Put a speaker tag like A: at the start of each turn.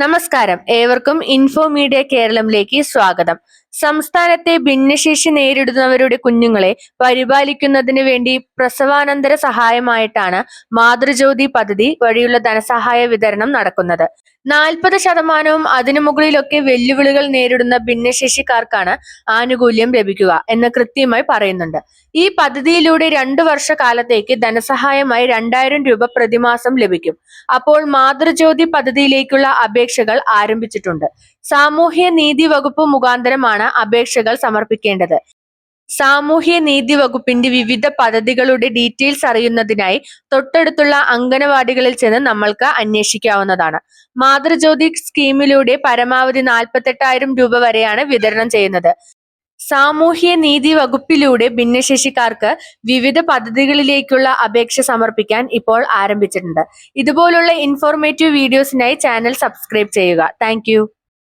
A: നമസ്കാരം. ഏവർക്കും info media കേരളത്തിലേക്ക് സ്വാഗതം. സംസ്ഥാനത്തെ ഭിന്നശേഷി നേരിടുന്നവരുടെ കുഞ്ഞുങ്ങളെ പരിപാലിക്കുന്നതിന് വേണ്ടി പ്രസവാനന്തര സഹായമായിട്ടാണ് മാതൃജ്യോതി പദ്ധതി വഴിയുള്ള ധനസഹായ വിതരണം നടക്കുന്നത്. നാൽപ്പത് ശതമാനവും അതിനു മുകളിലൊക്കെ വെല്ലുവിളികൾ നേരിടുന്ന ഭിന്നശേഷിക്കാർക്കാണ് ആനുകൂല്യം ലഭിക്കുക എന്ന് കൃത്യമായി പറയുന്നുണ്ട്. ഈ പദ്ധതിയിലൂടെ രണ്ടു വർഷ കാലത്തേക്ക് ധനസഹായമായി രണ്ടായിരം രൂപ പ്രതിമാസം ലഭിക്കും. അപ്പോൾ മാതൃജ്യോതി പദ്ധതിയിലേക്കുള്ള അപേക്ഷകൾ ആരംഭിച്ചിട്ടുണ്ട്. സാമൂഹ്യ നീതി വകുപ്പ് മുഖാന്തരമാണ് അപേക്ഷകൾ സമർപ്പിക്കേണ്ടത്. സാമൂഹ്യ നീതി വകുപ്പിന്റെ വിവിധ പദ്ധതികളുടെ ഡീറ്റെയിൽസ് അറിയുന്നതിനായി തൊട്ടടുത്തുള്ള അംഗനവാടികളിൽ ചെന്ന് നമ്മൾക്ക് അന്വേഷിക്കാവുന്നതാണ്. മാതൃജ്യോതി സ്കീമിലൂടെ പരമാവധി നാൽപ്പത്തെട്ടായിരം രൂപ വരെയാണ് വിതരണം ചെയ്യുന്നത്. സാമൂഹ്യ നീതി വകുപ്പിലൂടെ ഭിന്നശേഷിക്കാർക്ക് വിവിധ പദ്ധതികളിലേക്കുള്ള അപേക്ഷ സമർപ്പിക്കാൻ ഇപ്പോൾ ആരംഭിച്ചിട്ടുണ്ട്. ഇതുപോലുള്ള ഇൻഫോർമേറ്റീവ് വീഡിയോസിനായി ചാനൽ സബ്സ്ക്രൈബ് ചെയ്യുക. താങ്ക്